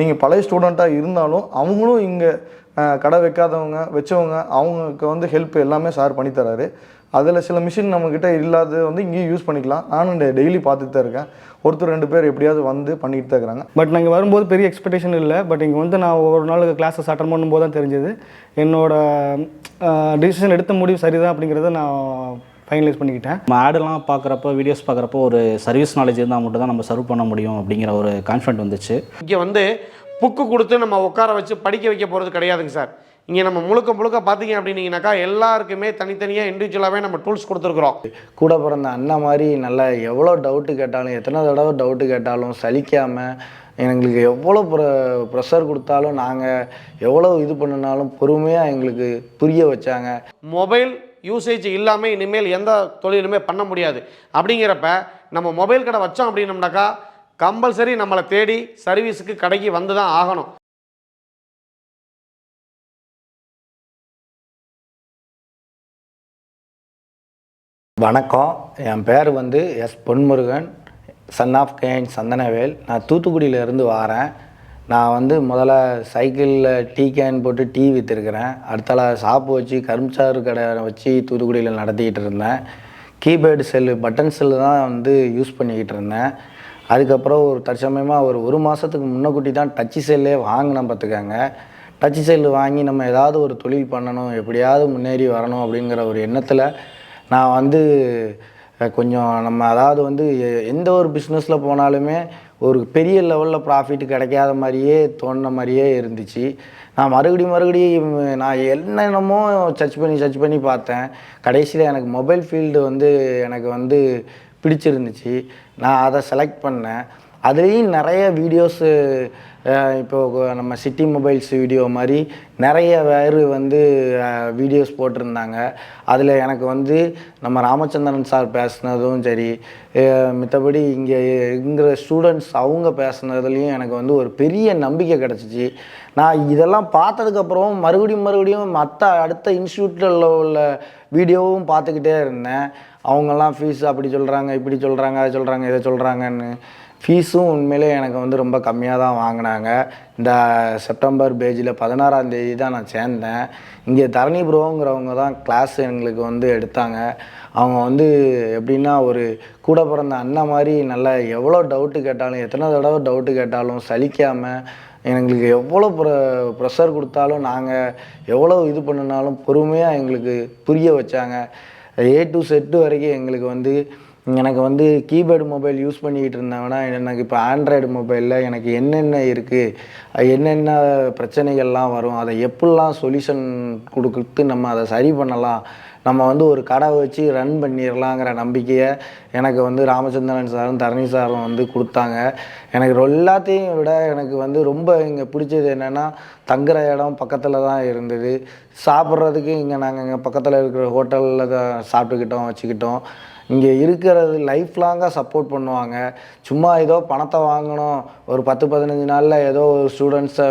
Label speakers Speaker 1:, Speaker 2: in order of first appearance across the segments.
Speaker 1: நீங்கள் பழைய ஸ்டூடெண்ட்டாக இருந்தாலும் அவங்களும் இங்கே கடை வைக்காதவங்க வச்சவங்க அவங்களுக்கு வந்து ஹெல்ப் எல்லாமே சார் பண்ணித்தராரு அதில் சில மிஷின் நம்மக்கிட்ட இல்லாதது வந்து இங்கேயும் யூஸ் பண்ணிக்கலாம். நானும் டெய்லி பார்த்துட்டு தான் இருக்கேன். ஒருத்தர் ரெண்டு பேர் எப்படியாவது வந்து பண்ணிட்டு தான் இருக்கிறாங்க.
Speaker 2: பட் நாங்கள் வரும்போது பெரிய எக்ஸ்பெக்டேஷன் இல்லை. பட் இங்கே வந்து நான் ஒவ்வொரு நாள் கிளாஸஸ் அட்டன் பண்ணும்போது தான் தெரிஞ்சது. என்னோட டிசிஷன் எடுத்த முடிவு சரிதான் அப்படிங்கிறத நான் ஃபைனலைஸ் பண்ணிக்கிட்டேன்.
Speaker 3: நம்ம ஆடெல்லாம் பார்க்குறப்போ வீடியோஸ் பார்க்குறப்போ ஒரு சர்வீஸ் நாலேஜ் இருந்தால் மட்டும் தான் நம்ம சர்வ் பண்ண முடியும் அப்படிங்கிற ஒரு கான்ஃபிடென்ட் வந்துச்சு.
Speaker 4: இங்கே வந்து புக்கு கொடுத்து நம்ம உட்கார வச்சு படிக்க வைக்க போகிறது கிடையாதுங்க சார். இங்கே நம்ம முழுக்க முழுக்க பார்த்தீங்க அப்படின்னீங்கனாக்கா எல்லாருக்குமே தனித்தனியாக இண்டிவிஜுவலாகவே நம்ம டூல்ஸ் கொடுத்துருக்குறோம்.
Speaker 5: கூட பிறந்த அண்ணன் மாதிரி நல்லா எவ்வளோ டவுட்டு கேட்டாலும் எத்தனை தடவை டவுட்டு கேட்டாலும் சலிக்காமல் எங்களுக்கு எவ்வளோ ப்ர ப்ரெஷர் கொடுத்தாலும் நாங்கள் எவ்வளோ இது பண்ணினாலும் பொறுமையாக எங்களுக்கு புரிய வச்சாங்க.
Speaker 4: மொபைல் யூசேஜ் இல்லாமல் இனிமேல் எந்த தொழிலுமே பண்ண முடியாது. அப்படிங்கிறப்ப நம்ம மொபைல் கடை வச்சோம் அப்படின்னம்னாக்கா கம்பல்சரி நம்மளை தேடி சர்வீஸுக்கு கடைக்கு வந்து தான் ஆகணும்.
Speaker 5: வணக்கம். என் பேர் வந்து எஸ் பொன்முருகன் சன் ஆஃப் கேன் சந்தனவேல் நான் தூத்துக்குடியிலேருந்து வாரேன். நான் வந்து முதல்ல சைக்கிளில் டீ கேன் போட்டு டீ விற்றுருக்கிறேன் அடுத்தால ஷாப்பு வச்சு கரும்சாறு கடை வச்சு தூத்துக்குடியில் நடத்திக்கிட்டு இருந்தேன். கீபேடு செல்லு பட்டன் செல்லு தான் வந்து யூஸ் பண்ணிக்கிட்டு இருந்தேன். அதுக்கப்புறம் ஒரு தற்சமயமாக ஒரு ஒரு மாதத்துக்கு முன்னக்கூட்டி தான் டச்சு செல்லே வாங்கினேன் பார்த்துக்காங்க. டச்சு செல்லு வாங்கி நம்ம ஏதாவது ஒரு தொழில் பண்ணணும் எப்படியாவது முன்னேறி வரணும் அப்படிங்கிற ஒரு எண்ணத்தில் நான் வந்து கொஞ்சம் நம்ம அதாவது வந்து எந்த ஒரு பிஸ்னஸில் போனாலுமே ஒரு பெரிய லெவலில் ப்ராஃபிட் கிடைக்காத மாதிரியே தோணுன மாதிரியே இருந்துச்சு. நான் மறுபடியும் மறுபடியும் நான் என்னென்னமோ சர்ச் பண்ணி சர்ச் பண்ணி பார்த்தேன். கடைசியில் எனக்கு மொபைல் ஃபீல்டு வந்து எனக்கு வந்து பிடிச்சிருந்துச்சு. நான் அதை செலக்ட் பண்ணேன். அதுலேயும் நிறைய வீடியோஸு இப்போது நம்ம சிட்டி மொபைல்ஸ் வீடியோ மாதிரி நிறைய பேர் வந்து வீடியோஸ் போட்டிருந்தாங்க. அதில் எனக்கு வந்து நம்ம ராமச்சந்திரன் சார் பேசுனதும் சரி மித்தபடி இங்கே இருக்கிற ஸ்டூடெண்ட்ஸ் அவங்க பேசுனதுலேயும் எனக்கு வந்து ஒரு பெரிய நம்பிக்கை கிடச்சிச்சு. நான் இதெல்லாம் பார்த்ததுக்கப்புறம் மறுபடியும் மறுபடியும் மற்ற அடுத்த இன்ஸ்டியூட்டில் உள்ள வீடியோவும் பார்த்துக்கிட்டே இருந்தேன். அவங்கெல்லாம் ஃபீஸ் அப்படி சொல்கிறாங்க இப்படி சொல்கிறாங்க அதை சொல்கிறாங்க இதை சொல்கிறாங்கன்னு ஃபீஸும் உண்மையிலே எனக்கு வந்து ரொம்ப கம்மியாக தான் வாங்கினாங்க. இந்த செப்டம்பர் பேஜில் பதினாறாம் தேதி தான் நான் சேர்ந்தேன். இங்கே தரணி ப்ரோங்கிறவங்க தான் கிளாஸ் எங்களுக்கு வந்து எடுத்தாங்க. அவங்க வந்து எப்படின்னா ஒரு கூட பிறந்த அண்ணன் மாதிரி நல்லா எவ்வளோ டவுட்டு கேட்டாலும் எத்தனை தடவை டவுட்டு கேட்டாலும் சலிக்காமல் எங்களுக்கு எவ்வளோ ப்ர ப்ரெஷர் கொடுத்தாலும் நாங்கள் எவ்வளோ இது பண்ணினாலும் பொறுமையாக எங்களுக்கு புரிய வச்சாங்க. ஏ டு செட்டு வரைக்கும் எங்களுக்கு வந்து எனக்கு வந்து கீபேர்டு மொபைல் யூஸ் பண்ணிக்கிட்டு இருந்தவனா எனக்கு இப்போ ஆண்ட்ராய்டு மொபைலில் எனக்கு என்னென்ன இருக்குது என்னென்ன பிரச்சனைகள்லாம் வரும் அதை எப்படிலாம் சொல்யூஷன் கொடுத்து நம்ம அதை சரி பண்ணலாம் நம்ம வந்து ஒரு கடை வச்சு ரன் பண்ணிடலாங்கிற நம்பிக்கையை எனக்கு வந்து ராமச்சந்திரன் சாரும் தரணி சாரும் வந்து கொடுத்தாங்க. எனக்கு எல்லாத்தையும் விட எனக்கு வந்து ரொம்ப இங்கே பிடிச்சது என்னென்னா தங்குற இடம் பக்கத்தில் தான் இருந்தது. சாப்பிட்றதுக்கு இங்கே நாங்கள் இங்கே பக்கத்தில் இருக்கிற ஹோட்டலில் தான் சாப்பிட்டுக்கிட்டோம் வச்சுக்கிட்டோம். இங்கே இருக்கிறது லைஃப் லாங்காக சப்போர்ட் பண்ணுவாங்க. சும்மா ஏதோ பணத்தை வாங்கணும் ஒரு பத்து பதினஞ்சு நாளில் ஏதோ ஒரு ஸ்டூடெண்ட்ஸை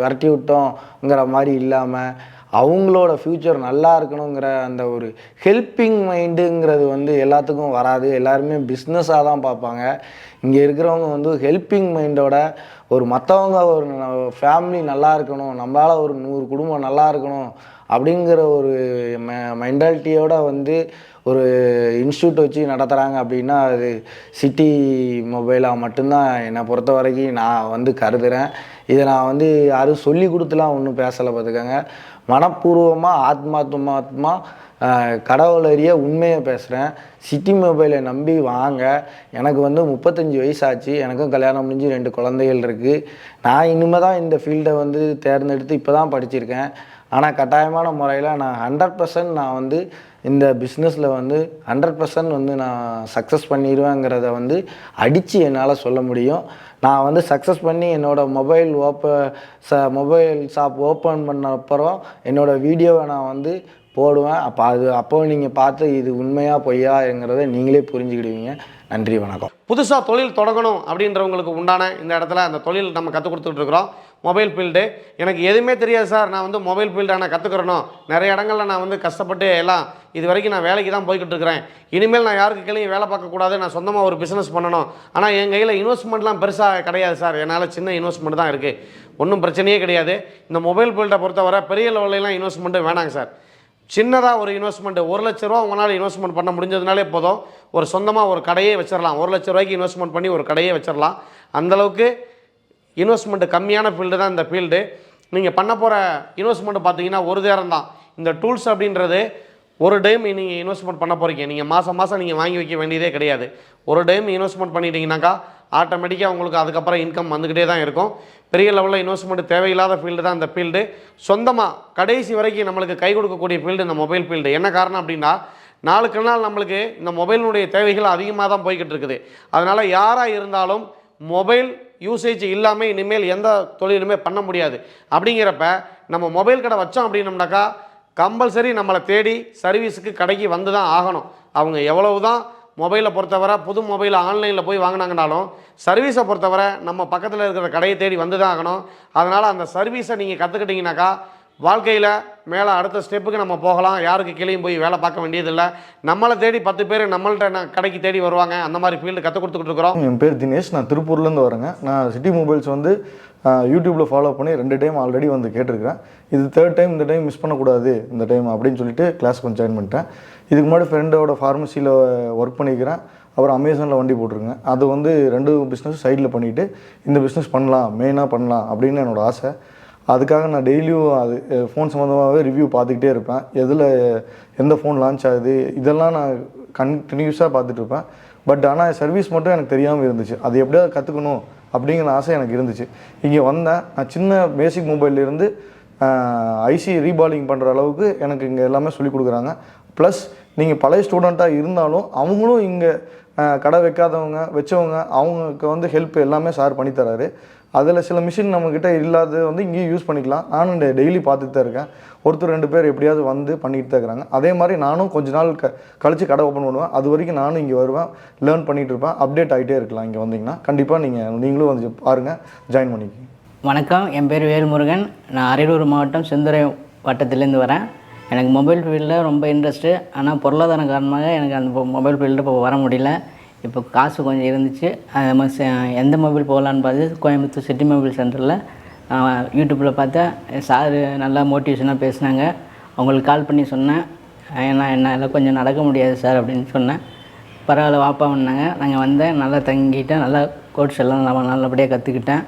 Speaker 5: விரட்டி விட்டோங்கிற மாதிரி இல்லாமல் அவங்களோட ஃப்யூச்சர் நல்லா இருக்கணுங்கிற அந்த ஒரு ஹெல்ப்பிங் மைண்டுங்கிறது வந்து எல்லாத்துக்கும் வராது. எல்லாருமே பிஸ்னஸாக தான் பார்ப்பாங்க. இங்கே இருக்கிறவங்க வந்து ஹெல்பிங் மைண்டோட ஒரு மற்றவங்க ஒரு ஃபேமிலி நல்லா இருக்கணும் நம்மளால் ஒரு நூறு குடும்பம் நல்லா இருக்கணும் அப்படிங்கிற ஒரு மென்டாலிட்டியோட வந்து ஒரு இன்ஸ்டியூட் வச்சு நடத்துகிறாங்க அப்படின்னா அது சிட்டி மொபைலாக மட்டும்தான் என்னை பொறுத்த வரைக்கும் நான் வந்து கருதுகிறேன் இதை நான் வந்து யாரும் சொல்லி கொடுத்துலாம் ஒன்றும் பேசலை பார்த்துக்கோங்க. மனப்பூர்வமாக ஆத்மாத்மாத்மா கடவுள் அறிய உண்மையை பேசுகிறேன் சிட்டி மொபைலை நம்பி வாங்க. எனக்கு வந்து முப்பத்தஞ்சு வயசாச்சு. எனக்கும் கல்யாணம் முடிஞ்சு ரெண்டு குழந்தைகள் இருக்குது நான் இனிமே தான் இந்த ஃபீல்டை வந்து தேர்ந்தெடுத்து இப்போ தான் படிச்சிருக்கேன். ஆனால் கட்டாயமான முறையில் நான் ஹண்ட்ரட் பர்சன்ட் நான் வந்து இந்த பிஸ்னஸில் வந்து ஹண்ட்ரட் பர்சன்ட் வந்து நான் சக்ஸஸ் பண்ணிடுவேங்கிறத வந்து அடித்து என்னால் சொல்ல முடியும். நான் வந்து சக்ஸஸ் பண்ணி என்னோடய மொபைல் ஓப்ப ச மொபைல் ஷாப் ஓப்பன் பண்ண அப்புறம் என்னோடய வீடியோவை நான் வந்து போடுவேன். அப்போ அது அப்போ நீங்கள் பார்த்து இது உண்மையா பொய்யாங்கிறத நீங்களே புரிஞ்சுக்கிடுவீங்க. நன்றி வணக்கம்.
Speaker 4: புதுசாக தொழில் தொடங்கணும் அப்படின்றவங்களுக்கு உண்டான இந்த இடத்துல அந்த தொழில் நம்ம கற்றுக் கொடுத்துட்ருக்குறோம் மொபைல் ஃபீல்டு. எனக்கு எதுவுமே தெரியாது சார். நான் வந்து மொபைல் ஃபீல்டை நான் கற்றுக்கிறணும் நிறைய இடங்கள்ல நான் வந்து கஷ்டப்பட்டு எல்லாம் இது வரைக்கும் நான் வேலைக்கு தான் போய்கிட்டு இருக்கிறேன். இனிமேல் நான் யாருக்கு கீழேயும் வேலை பார்க்கக்கூடாது நான் சொந்தமாக ஒரு பிஸ்னஸ் பண்ணணும். ஆனால் என் கையில் இன்வெஸ்ட்மெண்ட்லாம் பெருசாக கிடையாது சார். என்னால் சின்ன இன்வெஸ்ட்மெண்ட் தான் இருக்குது ஒன்றும் பிரச்சனையே கிடையாது. இந்த மொபைல் ஃபீல்டை பொறுத்தவரை பெரிய லெவலெலாம் இன்வெஸ்ட்மெண்ட்டு வேணாங்க சார். சின்னதாக ஒரு இன்வெஸ்ட்மெண்ட் ஒரு லட்ச ரூபா உங்களால் இன்வெஸ்ட்மெண்ட் பண்ண முடிஞ்சதுனாலே போதும். ஒரு சொந்தமாக ஒரு கடையே வச்சிடலாம் ஒரு லட்ச ரூபாய்க்கு இன்வெஸ்ட்மெண்ட் பண்ணி ஒரு கடையே வச்சிடலாம் அந்தளவுக்கு இன்வெஸ்ட்மெண்ட்டு கம்மியான ஃபீல்டு தான் இந்த ஃபீல்டு நீங்கள் பண்ண போகிற இன்வெஸ்ட்மெண்ட் பார்த்தீங்கன்னா ஒரு தேரம் தான். இந்த டூல்ஸ் அப்படின்றது ஒரு டைம் நீங்கள் இன்வெஸ்ட்மெண்ட் பண்ண போகிறீங்க நீங்கள் மாதம் மாதம் நீங்கள் வாங்கி வைக்க வேண்டியதே கிடையாது. ஒரு டைம் இன்வெஸ்ட்மெண்ட் பண்ணிட்டீங்கன்னாக்கா ஆட்டோமேட்டிக்காக உங்களுக்கு அதுக்கப்புறம் இன்கம் வந்துக்கிட்டே தான் இருக்கும். பெரிய லெவலில் இன்வெஸ்ட்மெண்ட் தேவையில்லாத ஃபீல்டு தான் இந்த ஃபீல்டு சொந்தமாக கடைசி வரைக்கும் நம்மளுக்கு கை கொடுக்கக்கூடிய ஃபீல்டு இந்த மொபைல் ஃபீல்டு என்ன காரணம் அப்படின்னா நாளுக்கு நாள் நம்மளுக்கு இந்த மொபைலினுடைய தேவைகள் அதிகமாக தான் போய்கிட்டு இருக்குது. அதனால் யாராக இருந்தாலும் மொபைல் யூசேஜ் இல்லாமல் இனிமேல் எந்த தொழிலுமே பண்ண முடியாது. அப்படிங்கிறப்ப நம்ம மொபைல் கடை வச்சோம் அப்படின்னம்னாக்கா கம்பல்சரி நம்மளை தேடி சர்வீஸுக்கு கடைக்கு வந்து தான் ஆகணும். அவங்க எவ்வளவு தான் மொபைலை பொறுத்தவரை புது மொபைல் ஆன்லைனில் போய் வாங்கினாங்கனாலும் சர்வீஸை பொறுத்தவரை நம்ம பக்கத்தில் இருக்கிற கடையை தேடி வந்து தான் ஆகணும். அதனால் அந்த சர்வீஸை நீங்கள் கற்றுக்கிட்டிங்கனாக்கா வாழ்க்கையில் மேலே அடுத்த ஸ்டெப்புக்கு நம்ம போகலாம். யாருக்கு கீழேயும் போய் வேலை பார்க்க வேண்டியதில்லை. நம்மளை தேடி பத்து பேர் நம்மள்ட்ட நான் கடைக்கு தேடி வருவாங்க அந்த மாதிரி ஃபீல்டு கற்றுக் கொடுத்துக்கிட்டு இருக்கிறோம்.
Speaker 1: என் பேர் தினேஷ். நான் திருப்பூர்லேருந்து வரேங்க. நான் சிட்டி மொபைல்ஸ் வந்து யூடியூப்பில் ஃபாலோ பண்ணி ரெண்டு டைம் ஆல்ரெடி வந்து கேட்டிருக்கிறேன். இது தேர்ட் டைம் இந்த டைம் மிஸ் பண்ணக்கூடாது இந்த டைம் அப்படின்னு சொல்லிட்டு கிளாஸ் கொஞ்சம் ஜாயின் பண்ணிட்டேன். இதுக்கு முன்னாடி ஃப்ரெண்டோட ஃபார்மசியில் ஒர்க் பண்ணிக்கிறேன். அப்புறம் அமேசானில் வண்டி போட்டிருக்கேன். அது வந்து ரெண்டு பிஸ்னஸ் சைடில் பண்ணிவிட்டு இந்த பிஸ்னஸ் பண்ணலாம் மெயினாக பண்ணலாம் அப்படின்னு என்னோடய ஆசை. அதுக்காக நான் டெய்லியும் அது ஃபோன் சம்மந்தமாகவே ரிவ்யூ பார்த்துக்கிட்டே இருப்பேன். எதில் எந்த ஃபோன் லான்ச் ஆகுது இதெல்லாம் நான் கண்டினியூஸாக பார்த்துட்ருப்பேன் பட் ஆனால் சர்வீஸ் மட்டும் எனக்கு தெரியாமல் இருந்துச்சு. அது எப்படியாவது கற்றுக்கணும் அப்படிங்கிற ஆசை எனக்கு இருந்துச்சு. இங்கே வந்தேன். நான் சின்ன பேசிக் மொபைல்லேருந்து ஐசி ரீபாலிங் பண்ணுற அளவுக்கு எனக்கு இங்கே எல்லாமே சொல்லிக் கொடுக்குறாங்க. ப்ளஸ் நீங்கள் பழைய ஸ்டூடெண்ட்டாக இருந்தாலும் அவங்களும் இங்கே கடை வைக்காதவங்க வச்சவங்க அவங்களுக்கு வந்து ஹெல்ப் எல்லாமே சார் பண்ணித்தராரு அதில் சில மிஷின் நம்மக்கிட்ட இல்லாதது வந்து இங்கேயும் யூஸ் பண்ணிக்கலாம். நானும் டெய்லி பார்த்துட்டு தான் இருக்கேன். ஒருத்தர் ரெண்டு பேர் எப்படியாவது வந்து பண்ணிட்டு தான் இருக்கிறாங்க. அதே மாதிரி நானும் கொஞ்ச நாள் க கழித்து கடை ஓப்பன் பண்ணுவேன். அது வரைக்கும் நானும் இங்கே வருவேன். லேர்ன் பண்ணிகிட்டு இருப்பேன். அப்டேட் ஆகிட்டே இருக்கலாம் இங்கே வந்தீங்கன்னா. கண்டிப்பாக நீங்கள் நீங்களும் வந்து பாருங்கள் ஜாயின் பண்ணிக்கோங்க.
Speaker 6: வணக்கம். என் பேர் வேல்முருகன். நான் அரியலூர் மாவட்டம் செந்துறை வட்டத்திலேருந்து வரேன். எனக்கு மொபைல் ஃபீல்டில் ரொம்ப இன்ட்ரெஸ்ட்டு ஆனால் பொருளாதார காரணமாக எனக்கு அந்த மொபைல் ஃபீல்டு இப்போ வர முடியல. இப்போ காசு கொஞ்சம் இருந்துச்சு. அது மாதிரி எந்த மொபைல் போகலான்னு பார்த்து கோயம்புத்தூர் சிட்டி மொபைல் சென்டரில் யூடியூப்பில் பார்த்தா சார் நல்லா மோட்டிவேஷனாக பேசினாங்க. அவங்களுக்கு கால் பண்ணி சொன்னேன். ஏன்னா என்னால் கொஞ்சம் நடக்க முடியாது சார் அப்படின்னு சொன்னேன். பரவாயில்ல வாப்பா பண்ணாங்க நாங்கள் வந்தேன். நல்லா தங்கிட்டேன். நல்லா கோட்ஸ் எல்லாம் நல்லா நல்லபடியாக கற்றுக்கிட்டேன்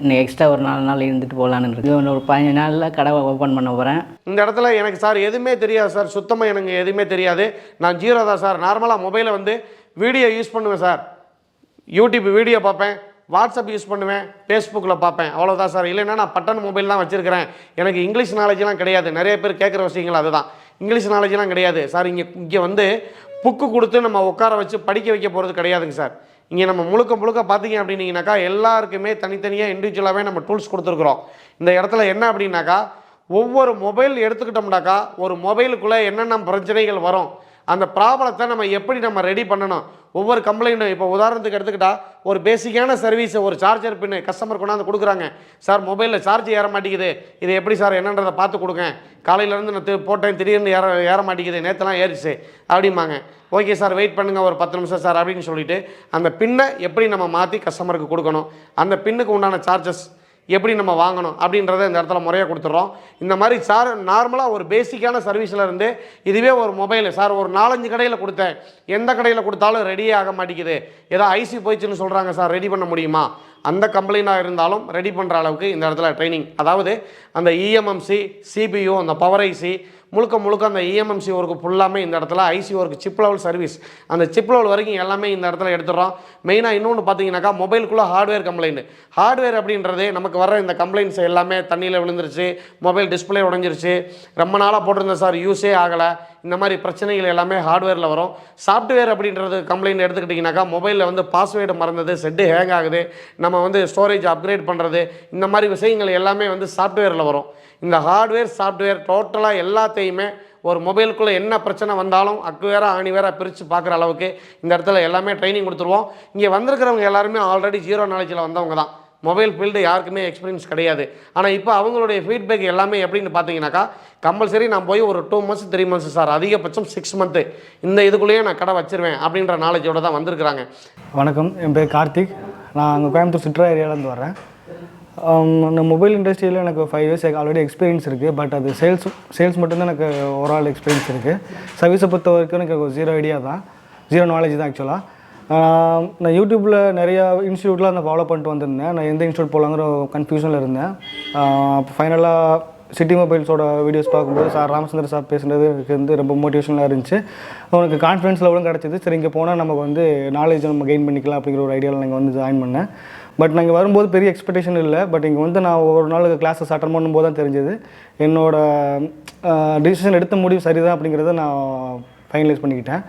Speaker 6: இன்னும் எக்ஸ்ட்ரா ஒரு நாலு நாள் இருந்துட்டு போகலான்னு இருக்கு. இன்னும் ஒரு பதினஞ்சு நாளில் கடை ஓப்பன் பண்ண போகிறேன்
Speaker 4: இந்த இடத்துல எனக்கு சார் எதுவுமே தெரியாது சார். சுத்தமாக எனக்கு எதுவுமே தெரியாது. நான் ஜீரோ தான் சார். நார்மலாக மொபைலை வந்து வீடியோ யூஸ் பண்ணுவேன் சார். யூடியூப் வீடியோ பார்ப்பேன். வாட்ஸ்அப் யூஸ் பண்ணுவேன். ஃபேஸ்புக்கில் பார்ப்பேன். அவ்வளோதான் சார். இல்லைன்னா நான் பட்டன் மொபைல் தான் வச்சுருக்கிறேன். எனக்கு இங்கிலீஷ் நாலேஜ்லாம் கிடையாது. நிறைய பேர் கேட்குற விஷயங்கள் அதுதான். இங்கிலீஷ் நாலேஜ்லாம் கிடையாது. சார் இங்கே இங்கே வந்து புக்கு கொடுத்து நம்ம உட்கார வச்சு படிக்க வைக்க போகிறது கிடையாதுங்க சார். இங்கே நம்ம முழுக்க முழுக்க பார்த்தீங்க அப்படின்னீங்கனாக்கா எல்லாருக்குமே தனித்தனியாக இண்டிவிஜுவலாகவே நம்ம டூல்ஸ் கொடுத்துருக்குறோம். இந்த இடத்துல என்ன அப்படின்னாக்கா ஒவ்வொரு மொபைல் எடுத்துக்கிட்டோம்னாக்கா ஒரு மொபைலுக்குள்ளே என்னென்ன பிரச்சனைகள் வரும் அந்த ப்ராப்ளத்தை நம்ம எப்படி நம்ம ரெடி பண்ணணும்? ஒவ்வொரு கம்ப்ளைண்ட்டும் இப்போ உதாரணத்துக்கு எடுத்துக்கிட்டால் ஒரு பேசிக்கான சர்வீஸை ஒரு சார்ஜர் பின்னு கஸ்டமர் கொண்டாந்து கொடுக்குறாங்க. சார் மொபைலில் சார்ஜ் ஏற மாட்டேங்குது. இது எப்படி சார் என்னன்றதை பார்த்து கொடுங்க. காலையிலேருந்து நான் போட்டேன் திடீர்னு ஏற ஏற மாட்டேங்குது. நேற்றுலாம் ஏறிச்சு. அப்படிம்பாங்க. ஓகே சார் வெயிட் பண்ணுங்கள் ஒரு பத்து நிமிஷம் சார் அப்படின்னு சொல்லிவிட்டு அந்த பின்னை எப்படி நம்ம மாற்றி கஸ்டமருக்கு கொடுக்கணும்? அந்த பின்னுக்கு உண்டான சார்ஜஸ் எப்படி நம்ம வாங்கணும் அப்படின்றத இந்த இடத்துல முறையாக கொடுத்துட்றோம். இந்த மாதிரி சார் நார்மலாக ஒரு பேசிக்கான சர்வீஸில் இருந்து இதுவே ஒரு மொபைல் சார் ஒரு நாலஞ்சு கடையில் கொடுத்தேன். எந்த கடையில் கொடுத்தாலும் ரெடியே ஆக மாட்டேங்குது. ஏதோ ஐசி போயிடுச்சுன்னு சொல்கிறாங்க சார் ரெடி பண்ண முடியுமா? அந்த கம்ப்ளைண்ட்டாக இருந்தாலும் ரெடி பண்ணுற அளவுக்கு இந்த இடத்துல ட்ரைனிங் அதாவது அந்த இஎம்எம்சி சிபியு அந்த பவர் ஐசி முழுக்க முழுக்க அந்த இஎம்எம்சி ஒர்க்கு ஃபுல்லாமே இந்த இடத்துல IC work chip level service அந்த சிப் லெவல் வரைக்கும் எல்லாமே இந்த இடத்துல எடுத்துடுறோம். மெயினாக இன்னொன்று பார்த்தீங்கன்னாக்கா மொபைலுக்குள்ளே ஹார்ட்வேர் கம்ப்ளைண்ட் ஹார்ட்வேர் அப்படின்றது நமக்கு வர இந்த கம்ப்ளைண்ட்ஸ் எல்லாமே தண்ணியில் விழுந்துருச்சு மொபைல் டிஸ்பிளே உடஞ்சிருச்சு. ரொம்ப நாளாக போட்டிருந்தேன் சார் யூஸே ஆகலை. இந்த மாதிரி பிரச்சனைகள் எல்லாமே ஹார்ட்வேரில் வரும். சாஃப்ட்வேர் அப்படின்றது கம்ப்ளைண்ட் எடுத்துக்கிட்டிங்கனாக்கா மொபைலில் வந்து பாஸ்வேர்டு மறந்தது செட்டு ஹேங் ஆகுது. நம்ம வந்து ஸ்டோரேஜ் அப்கிரேட் பண்ணுறது இந்த மாதிரி விஷயங்கள் எல்லாமே வந்து சாஃப்ட்வேரில் வரும். இந்த ஹார்ட்வேர் சாஃப்ட்வேர் டோட்டலாக எல்லாத்தையுமே ஒரு மொபைலுக்குள்ளே என்ன பிரச்சனை வந்தாலும் அக்வேராக வேற பிரித்து பார்க்குற அளவுக்கு இந்த இடத்துல எல்லாமே ட்ரைனிங் கொடுத்துருவோம். இங்கே வந்திருக்கிறவங்க எல்லாருமே ஆல்ரெடி ஜீரோ நாலேஜில் வந்தவங்க தான். மொபைல் ஃபீல்டு யாருக்குமே எக்ஸ்பீரியன்ஸ் கிடையாது. ஆனால் இப்போ அவங்களுடைய ஃபீட்பேக் எல்லாமே எப்படின்னு பார்த்தீங்கன்னாக்கா கம்பல்சரி நான் போய் ஒரு two months three months sir அதிகபட்சம் சிக்ஸ் மந்த்து இந்த இதுக்குள்ளேயே நான் கடை வச்சிருவேன் அப்படின்ற நாலேஜோடு தான் வந்திருக்கிறாங்க.
Speaker 2: வணக்கம். என் பேர் கார்த்திக். நான் அங்கே கோயம்புத்தூர் சுற்றுலா ஏரியாவிலேருந்து வரேன் அந்த மொபைல் இண்டஸ்ட்ரியில் எனக்கு ஃபைவ் இயர்ஸ் ஆல்ரெடி எக்ஸ்பீரியன்ஸ் இருக்குது பட் அது சேல்ஸ் சேல்ஸ் மட்டும்தான் எனக்கு ஓவரால் எக்ஸ்பீரியன்ஸ் இருக்குது சர்வீஸை பொறுத்த வரைக்கும் எனக்கு ஜீரோ ஐடியா தான். ஜீரோ நாலேஜ் தான் ஆக்சுவலாக நான் யூடியூப்பில் நிறையா இன்ஸ்டியூட்லாம் நான் ஃபாலோ பண்ணிட்டு வந்திருந்தேன். நான் எந்த இன்ஸ்டியூட் போகலாங்கிற கன்ஃபியூஷனில் இருந்தேன். அப்போ ஃபைனலாக சிட்டி மொபைல்ஸோட வீடியோஸ் பார்க்கும்போது சார் ராமச்சந்திர சார் பேசுனது எனக்கு வந்து ரொம்ப மோட்டிவேஷனாக இருந்துச்சு. அவனுக்கு கான்ஃபிடன்ஸ் லெவலும் கிடச்சிது. சரி இங்கே போனால் நமக்கு வந்து நாலேஜ் நம்ம கெயின் பண்ணிக்கலாம் அப்படிங்கிற ஒரு ஐடியாவில் நாங்கள் வந்து ஜாயின் பண்ணேன். பட் நாங்கள் வரும்போது பெரிய எக்ஸ்பெக்டேஷன் இல்லை. பட் இங்கே வந்து நான் ஒவ்வொரு நாளுக்கு கிளாஸஸ் அட்டன் பண்ணும்போது தான் தெரிஞ்சது. என்னோட டிசிஷன் எடுத்த முடிவு சரிதான் அப்படிங்கிறத நான் ஃபைனலைஸ் பண்ணிக்கிட்டேன்.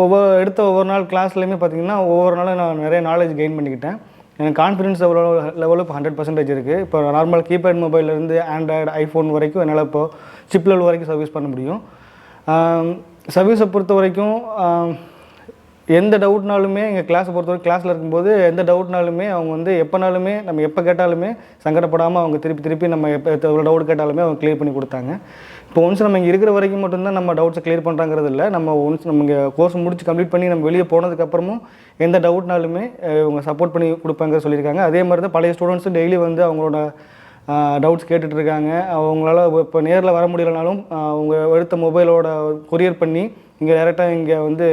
Speaker 2: ஒவ்வொரு எடுத்த ஒவ்வொரு நாள் கிளாஸ்லையுமே பார்த்தீங்கன்னா ஒவ்வொரு நாளும் நான் நிறைய நாலேஜ் கெயின் பண்ணிக்கிட்டேன். எனக்கு கான்ஃபிடன்ஸ் எவ்வளோ லெவலில் இப்போ ஹண்ட்ரட் பர்சன்டேஜ் இருக்குது இப்போ நார்மல் கீபேட் மொபைல்லேருந்து ஆண்ட்ராய்டு ஐஃபோன் வரைக்கும் என்னால் இப்போ சிப் லெவல் வரைக்கும் சர்வீஸ் பண்ண முடியும். சர்வீஸை பொறுத்த வரைக்கும் எந்த டவுட்னாலுமே எங்கள் கிளாஸை பொறுத்தவரைக்கும் கிளாஸில் இருக்கும்போது எந்த டவுட்னாலுமே அவங்க வந்து எப்போனாலுமே நம்ம எப்போ கேட்டாலுமே சங்கடப்படாமல் அவங்க திருப்பி திருப்பி நம்ம எப்போ எவ்வளோ டவுட் கேட்டாலுமே அவங்க க்ளியர் பண்ணி கொடுத்தாங்க. இப்போ ஒன்ஸ் நம்ம இங்கே இருக்கிற வரைக்கும் மட்டும்தான் நம்ம டவுட்ஸை க்ளியர் பண்ணுறாங்கிறது இல்லை. நம்ம ஒன்ஸ் நம்ம இங்கே கோர்ஸ் முடிச்சு கம்ப்ளீட் பண்ணி நம்ம வெளியே போனதுக்கப்புறமும் எந்த டவுட்னாலுமே இவங்க சப்போர்ட் பண்ணி கொடுப்பாங்க சொல்லியிருக்காங்க. அதே மாதிரி தான் பழைய ஸ்டூடெண்ட்ஸும் டெய்லி வந்து அவங்களோட டவுட்ஸ் கேட்டுட்ருக்காங்க அவங்களால இப்போ நேரில் வர முடியலனாலும் அவங்க எடுத்த மொபைலோட கொரியர் பண்ணி இங்கே டேரெக்டாக இங்கே வந்து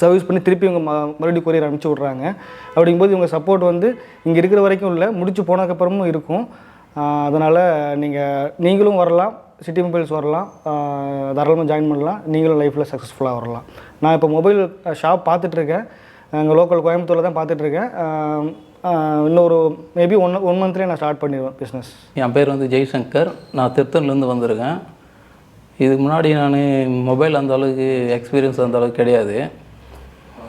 Speaker 2: சர்வீஸ் பண்ணி திருப்பி இவங்க ம மறுபடியும் கொரியர் அனுப்பிச்சி விட்றாங்க. அப்படிங்கும்போது இவங்க சப்போர்ட் வந்து இங்கே இருக்கிற வரைக்கும் இல்லை முடிச்சு போனதுக்கப்புறமும் இருக்கும். அதனால் நீங்கள் நீங்களும் வரலாம் சிட்டி மொபைல்ஸ் வரலாம் தாராளமாக ஜாயின் பண்ணலாம் நீங்களும் லைஃப்பில் சக்ஸஸ்ஃபுல்லாக வரலாம். நான் இப்போ மொபைல் ஷாப் பார்த்துட்ருக்கேன் எங்கள் லோக்கல் கோயம்புத்தூரில் தான் பார்த்துட்ருக்கேன் இன்னொரு மேபி ஒன் ஒன் மந்த்லேயே நான் ஸ்டார்ட் பண்ணிடுவேன் பிஸ்னஸ்
Speaker 7: என் பேர் வந்து ஜெய்சங்கர். நான் திருத்தன்லேருந்து வந்திருக்கேன். இதுக்கு முன்னாடி நான் மொபைல் அந்த அளவுக்கு எக்ஸ்பீரியன்ஸ் அந்த அளவுக்கு கிடையாது.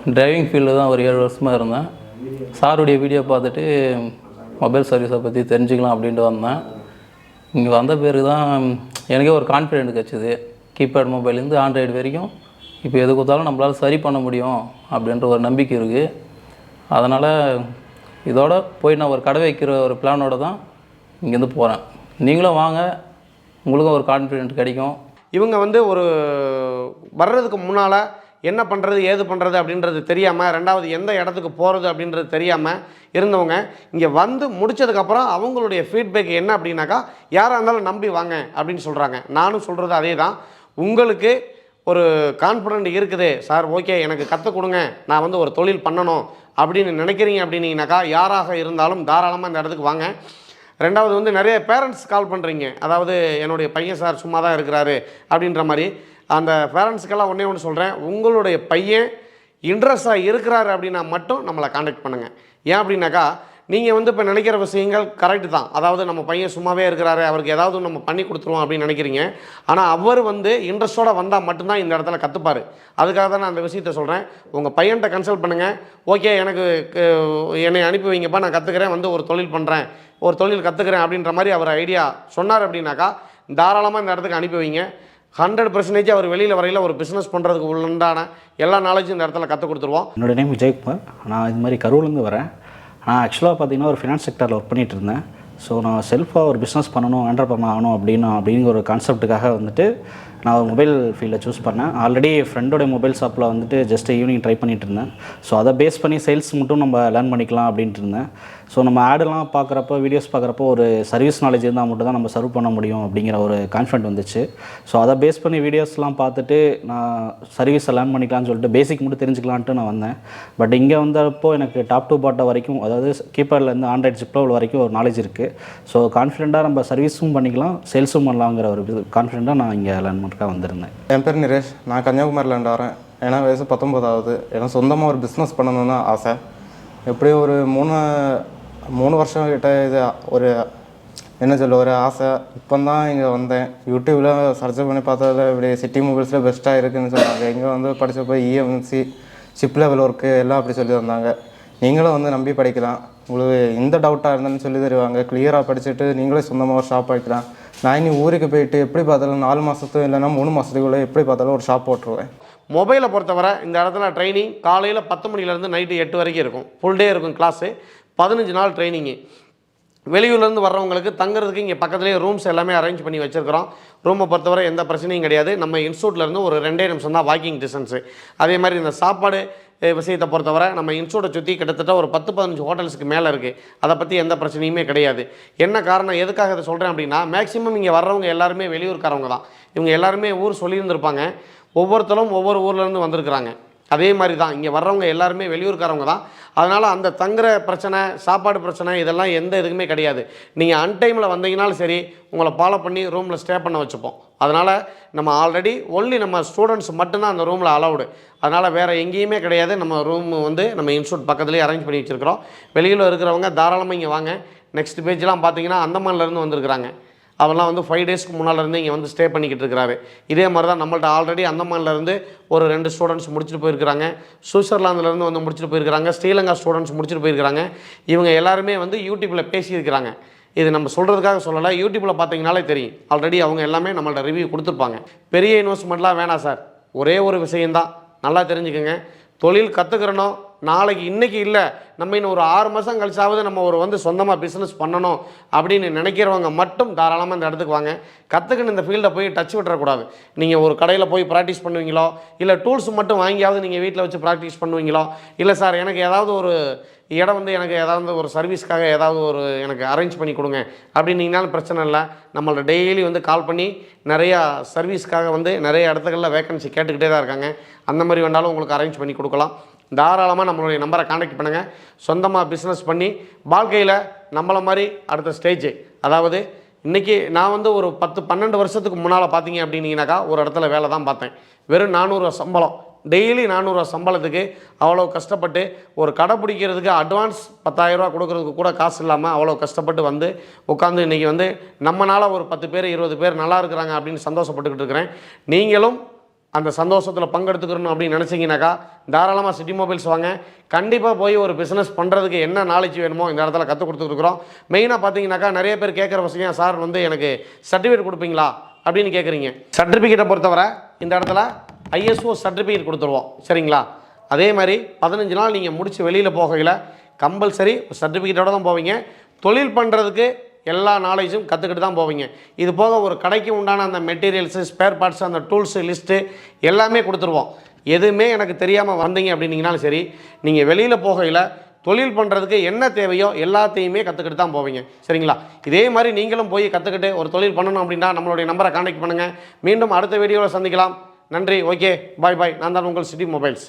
Speaker 7: டிரைவிங் ஃபீல்டில் தான் ஒரு ஏழு வருஷமாக இருந்தேன். சாருடைய வீடியோ பார்த்துட்டு மொபைல் சர்வீஸை பற்றி தெரிஞ்சுக்கலாம் அப்படின்ட்டு வந்தேன். இங்கே வந்த பிறகு தான் எனக்கே ஒரு கான்ஃபிடென்ட் கிடச்சிது. கீபேட் மொபைல்லேருந்து ஆண்ட்ராய்டு வரைக்கும் இப்போ எது கொடுத்தாலும் நம்மளால் சரி பண்ண முடியும் அப்படின்ற ஒரு நம்பிக்கை இருக்குது அதனால் இதோட போய் நான் ஒரு கடை வைக்கிற ஒரு பிளானோட தான் இங்கேருந்து போகிறேன் நீங்களும் வாங்க. உங்களுக்கும் ஒரு கான்ஃபிடென்ட் கிடைக்கும்.
Speaker 4: இவங்க வந்து ஒரு வர்றதுக்கு முன்னால் என்ன பண்ணுறது ஏது பண்ணுறது அப்படின்றது தெரியாமல் ரெண்டாவது எந்த இடத்துக்கு போகிறது அப்படின்றது தெரியாமல் இருந்தவங்க இங்கே வந்து முடிச்சதுக்கப்புறம் அவங்களுடைய ஃபீட்பேக் என்ன அப்படின்னாக்கா யாராக இருந்தாலும் நம்பி வாங்க அப்படின்னு சொல்கிறாங்க நானும் சொல்கிறது அதே தான் உங்களுக்கு ஒரு கான்ஃபிடென்ட் இருக்குது. சார் ஓகே எனக்கு கற்றுக் கொடுங்க. நான் வந்து ஒரு தொழில் பண்ணணும். அப்படின்னு நினைக்கிறீங்க அப்படின்னீங்கனாக்கா யாராக இருந்தாலும் தாராளமாக இந்த இடத்துக்கு வாங்க. ரெண்டாவது வந்து நிறைய பேரண்ட்ஸ் கால் பண்ணுறீங்க அதாவது என்னுடைய பையன் சார் சும்மா தான் இருக்கிறாரு அப்படின்ற மாதிரி. அந்த பேரண்ட்ஸுக்கெல்லாம் ஒன்றே ஒன்று சொல்கிறேன் உங்களுடைய பையன் இன்ட்ரெஸ்டாக இருக்கிறாரு அப்படின்னா மட்டும் நம்மளை காண்டாக்ட் பண்ணுங்கள் ஏன் அப்படின்னாக்கா நீங்கள் வந்து இப்போ நினைக்கிற விஷயங்கள் கரெக்டு தான். அதாவது நம்ம பையன் சும்மாவே இருக்கிறாரு அவருக்கு ஏதாவது நம்ம பண்ணி கொடுத்துருவோம் அப்படின்னு நினைக்கிறீங்க. ஆனால் அவர் வந்து இன்ட்ரெஸ்ட்டோடு வந்தால் மட்டும்தான் இந்த இடத்துல கற்றுப்பார் அதுக்காக தான் நான் அந்த விஷயத்த சொல்கிறேன் உங்கள் பையன்கிட்ட கன்சல்ட் பண்ணுங்கள் ஓகே எனக்கு என்னை அனுப்பி வைங்கப்பா நான் கற்றுக்கிறேன் வந்து ஒரு தொழில் பண்ணுறேன் ஒரு தொழில் கற்றுக்கிறேன் அப்படின்ற மாதிரி அவர் ஐடியா சொன்னார் அப்படின்னாக்கா தாராளமாக இந்த இடத்துக்கு அனுப்பி வைங்க. ஹண்ட்ரட் பர்சன்டேஜ் அவர் வெளியில் வரையில் ஒரு பிஸ்னஸ் பண்ணுறதுக்கு உண்டான எல்லா நாலேஜும் இந்த இடத்துல கற்றுக் கொடுத்துருவோம்.
Speaker 3: என்னோட நேம் விஜயகுமார். நான் இது மாதிரி கரூர்லேருந்து வரேன். நான் ஆக்சுவலாக பார்த்தீங்கன்னா ஒரு ஃபினான்ஸ் செக்டரில் ஒர்க் பண்ணிட்டு இருந்தேன். ஸோ நான் செல்ஃபாக ஒரு பிஸ்னஸ் பண்ணணும் ஆண்டர்பர்னர் ஆகணும் அப்படின்னு அப்படிங்கிற ஒரு கான்செப்ட்டுக்காக வந்துட்டு நான் ஒரு மொபைல் ஃபீல்டை சூஸ் பண்ணேன். ஆல்ரெடி ஃப்ரெண்டோட மொபைல் ஷாப்பில் வந்துட்டு ஜஸ்ட் ஈவினிங் ட்ரை பண்ணிகிட்டு இருந்தேன். ஸோ அதை பேஸ் பண்ணி சேல்ஸ் மட்டும் நம்ம லேர்ன் பண்ணிக்கலாம் அப்படின்ட்டு இருந்தேன். ஸோ நம்ம ஆடெல்லாம் பார்க்குறப்போ வீடியோஸ் பார்க்குறப்போ ஒரு சர்வீஸ் நாலேஜ் இருந்தால் மட்டும் தான் நம்ம சர்வ் பண்ண முடியும் அப்படிங்கிற ஒரு கான்ஃபிடென்ட் வந்துச்சு. ஸோ அதை பேஸ் பண்ணி வீடியோஸ்லாம் பார்த்துட்டு நான் சர்வீஸை லேர்ன் பண்ணிக்கலாம்னு சொல்லிட்டு பேசிக் மட்டும் தெரிஞ்சுக்கலான்ட்டு நான் வந்தேன். பட் இங்கே வந்தப்போ எனக்கு டாப் டூ பாட்டை வரைக்கும் அதாவது கீப்பர்லேருந்து ஆண்ட்ராய்ட் ஜிப் வரைக்கும் ஒரு நாலேஜ் இருக்குது ஸோ கான்ஃபிடெண்ட்டாக நம்ம சர்வீஸும் பண்ணிக்கலாம் சேல்ஸும் பண்ணலாங்கிற ஒரு கான்ஃபிடென்ட்டாக நான் இங்கே லேர்ன் பண்ணுறதுக்காக வந்திருந்தேன்.
Speaker 8: என் பேர் நிரேஷ். நான் கன்னியாகுமரியில் வரேன். ஏன்னா வயசு பத்தொம்போதாவது ஏன்னா சொந்தமாக ஒரு பிஸ்னஸ் பண்ணணும்னு ஆசை. எப்படியும் ஒரு மூணு மூணு வருஷம் கிட்ட இது ஒரு என்ன சொல்ல ஒரு ஆசை. இப்போ தான் இங்கே வந்தேன். யூடியூப்பில் சர்ச் பண்ணி பார்த்ததில் இப்படி சிட்டி மொபைல்ஸில் பெஸ்ட்டாக இருக்குதுன்னு சொன்னாங்க. இங்கே வந்து படித்தப்போ இஎம்சி சிப் லெவல் ஒர்க்கு எல்லாம் அப்படி சொல்லி தந்தாங்க. நீங்களும் வந்து நம்பி படிக்கலாம். உங்களுக்கு எந்த டவுட்டாக இருந்தாலும் சொல்லி தருவாங்க. கிளியராக படிச்சுட்டு நீங்களே சொந்தமாக ஒரு ஷாப் வைக்கலாம் நான் இனி ஊருக்கு போயிட்டு எப்படி பார்த்தாலும் நாலு மாதத்து இல்லைன்னா மூணு மாதத்துக்குள்ளே எப்படி பார்த்தாலும் ஒரு ஷாப் போட்டுருவேன்.
Speaker 4: மொபைலை பொறுத்தவரை இந்த இடத்துல ட்ரைனிங் காலையில் பத்து மணிலேருந்து நைட்டு எட்டு வரைக்கும் இருக்கும். ஃபுல் டே இருக்கும் கிளாஸு பதினஞ்சு நாள் ட்ரைனிங்கு வெளியூர்லேருந்து வர்றவங்களுக்கு தங்குறதுக்கு இங்கே பக்கத்துலேயே ரூம்ஸ் எல்லாமே அரேஞ்ச் பண்ணி வச்சுருக்கிறோம். ரூமை பொறுத்தவரை எந்த பிரச்சனையும் கிடையாது. நம்ம இன்ஸ்டியூட்லேருந்து ஒரு ரெண்டே நிமிஷம் தான் வாக்கிங் டிஸ்டன்ஸு அதே மாதிரி இந்த சாப்பாடு விஷயத்தை பொறுத்தவரை நம்ம இன்ஸ்டியூட்டை சுற்றி கிட்டத்தட்ட ஒரு பத்து பதினஞ்சு ஹோட்டல்ஸ்க்கு மேலே இருக்குது அதை பற்றி எந்த பிரச்சனையுமே கிடையாது. என்ன காரணம்? எதுக்காக இதை சொல்கிறேன் அப்படின்னா மேக்ஸிமம் இங்கே வர்றவங்க எல்லாருமே வெளியூர்காரவங்க தான். இவங்க எல்லாருமே ஊர் சொல்லியிருந்திருப்பாங்க. ஒவ்வொருத்தரும் ஒவ்வொரு ஊர்லேருந்து வந்திருக்கிறாங்க. அதே மாதிரி தான். இங்கே வர்றவங்க எல்லாருமே வெளியூர்காரவங்க தான். அதனால் அந்த தங்குற பிரச்சனை சாப்பாடு பிரச்சனை இதெல்லாம் எந்த இதுக்குமே கிடையாது. நீங்கள் அன்டைமில் வந்தீங்கனாலும் சரி உங்களை ஃபாலோ பண்ணி ரூமில் ஸ்டே பண்ண வச்சுப்போம். அதனால் நம்ம ஆல்ரெடி ஒன்லி நம்ம ஸ்டூடெண்ட்ஸ் மட்டும்தான் அந்த ரூமில் அலவுடு அதனால் வேறு எங்கேயுமே கிடையாது. நம்ம ரூம் வந்து நம்ம இன்ஸ்டியூட் பக்கத்துலேயே அரேஞ்ச் பண்ணி வச்சுருக்கிறோம். வெளியில் இருக்கிறவங்க தாராளமாக இங்கே வாங்க. நெக்ஸ்ட் பேஜ்லாம் பார்த்தீங்கன்னா அந்தமான்லேருந்து வந்திருக்கிறாங்க. அவெல்லாம் வந்து ஃபைவ் டேஸ்க்கு முன்னாலேருந்து இங்கே வந்து ஸ்டே பண்ணிக்கிட்டு இருக்கிறாரு. இதே மாதிரி தான் நம்மள்ட்ட ஆல்ரெடி அந்தமான்லேருந்து ஒரு ரெண்டு ஸ்டூடெண்ட்ஸ் முடிச்சுட்டு போயிருக்கிறாங்க. சுவிட்சர்லாந்துலேருந்து வந்து முடிச்சுட்டு போயிருக்கிறாங்க. ஸ்ரீலங்கா ஸ்டூடெண்ட்ஸ் முடிச்சுட்டு போயிருக்கிறாங்க. இவங்க எல்லாருமே வந்து யூடியூப்பில் பேசியிருக்கிறாங்க. இது நம்ம சொல்கிறதுக்காக சொல்லலை. யூடியூப்பில் பார்த்தீங்கனாலே தெரியும். ஆல்ரெடி அவங்க எல்லாமே நம்மள்ட்ட ரிவ்யூ கொடுத்துருப்பாங்க. பெரிய இன்வெஸ்ட்மெண்ட்லாம் வேணாம் சார். ஒரே ஒரு விஷயந்தான் நல்லா தெரிஞ்சுக்கோங்க. தொழில் கற்றுக்கிறனோ நாளைக்கு இன்றைக்கி இல்லை. நம்ம இன்னும் ஒரு ஆறு மாதம் கழிச்சாவது நம்ம ஒரு வந்து சொந்தமாக பிஸ்னஸ் பண்ணணும் அப்படின்னு நினைக்கிறவங்க மட்டும் தாராளமாக இந்த இடத்துக்கு வாங்க. கற்றுக்கின்னு இந்த ஃபீல்டை போய் டச் விட்டுறக்கூடாது. நீங்கள் ஒரு கடையில் போய் ப்ராக்டிஸ் பண்ணுவீங்களோ இல்லை டூல்ஸ் மட்டும் வாங்கியாவது நீங்கள் வீட்டில் வச்சு ப்ராக்டிஸ் பண்ணுவீங்களோ இல்லை சார் எனக்கு ஏதாவது ஒரு இடம் வந்து எனக்கு ஏதாவது ஒரு சர்வீஸ்க்காக ஏதாவது ஒரு எனக்கு அரேஞ்ச் பண்ணி கொடுங்க. அப்படின்னீங்கனாலும் பிரச்சனை இல்லை. நம்மளோட டெய்லி வந்து கால் பண்ணி நிறையா சர்வீஸ்க்காக வந்து நிறைய இடத்துகளில் வேக்கன்சி கேட்டுக்கிட்டே தான் இருக்காங்க. அந்த மாதிரி வேணாலும் உங்களுக்கு அரேஞ்ச் பண்ணி கொடுக்கலாம். தாராளமாக நம்மளுடைய நம்பரை காண்டாக்ட் பண்ணுங்கள் சொந்தமாக பிஸ்னஸ் பண்ணி வாழ்க்கையில் நம்மளை மாதிரி அடுத்த ஸ்டேஜ் அதாவது இன்றைக்கி நான் வந்து ஒரு பத்து பன்னெண்டு வருஷத்துக்கு முன்னால் பார்த்தீங்க அப்படின்னீங்கனாக்கா ஒரு இடத்துல வேலை தான் பார்த்தேன். வெறும் நானூறுரூவா சம்பளம். டெய்லி நானூறுரூவா சம்பளத்துக்கு அவ்வளோ கஷ்டப்பட்டு ஒரு கடை பிடிக்கிறதுக்கு அட்வான்ஸ் பத்தாயிரரூவா கொடுக்குறதுக்கு கூட காசு இல்லாமல் அவ்வளோ கஷ்டப்பட்டு வந்து உட்காந்து இன்றைக்கி வந்து நம்மளால் ஒரு பத்து பேர் இருபது பேர் நல்லா இருக்கிறாங்க அப்படின்னு சந்தோஷப்பட்டுக்கிட்டு இருக்கிறேன். நீங்களும் அந்த சந்தோஷத்தில் பங்கெடுத்துக்கணும் அப்படின்னு நினச்சிங்கனாக்கா தாராளமாக சிட்டி மொபைல்ஸ் வாங்க. கண்டிப்பாக போய் ஒரு பிஸ்னஸ் பண்ணுறதுக்கு என்ன நாலேஜ் வேணுமோ இந்த இடத்துல கற்றுக் கொடுத்துருக்குறோம் மெயினாக பார்த்தீங்கன்னாக்கா நிறைய பேர் கேட்குற வசதியாக சார் வந்து எனக்கு சர்டிஃபிகேட் கொடுப்பீங்களா? அப்படின்னு கேட்குறீங்க சர்டிஃபிகேட்டை பொறுத்தவரை இந்த இடத்துல ஐஎஸ்ஓ சர்டிஃபிகேட் கொடுத்துருவோம். சரிங்களா? அதே மாதிரி பதினஞ்சு நாள் நீங்கள் முடிச்சு வெளியில் போகையில் கம்பல்சரி சர்டிஃபிகேட்டோட தான் போவீங்க. தொழில் பண்ணுறதுக்கு எல்லா நாலேஜும் கற்றுக்கிட்டு தான் போவீங்க. இது போக ஒரு கடைக்கு உண்டான அந்த மெட்டீரியல்ஸு ஸ்பேர் பார்ட்ஸ் அந்த டூல்ஸு லிஸ்ட்டு எல்லாமே கொடுத்துருவோம். எதுவுமே எனக்கு தெரியாமல் வந்தீங்க அப்படின்னீங்கனாலும் சரி நீங்கள் வெளியில் போகையில் தொழில் பண்ணுறதுக்கு என்ன தேவையோ எல்லாத்தையுமே கற்றுக்கிட்டு தான் போவீங்க. சரிங்களா? இதே மாதிரி நீங்களும் போய் கற்றுக்கிட்டு ஒரு தொழில் பண்ணணும் அப்படின்னா நம்மளுடைய நம்பரை காண்டாக்ட் பண்ணுங்கள் மீண்டும் அடுத்த வீடியோவில் சந்திக்கலாம். நன்றி. ஓகே பாய் பாய் நான் தான் உங்கள் சிட்டி மொபைல்ஸ்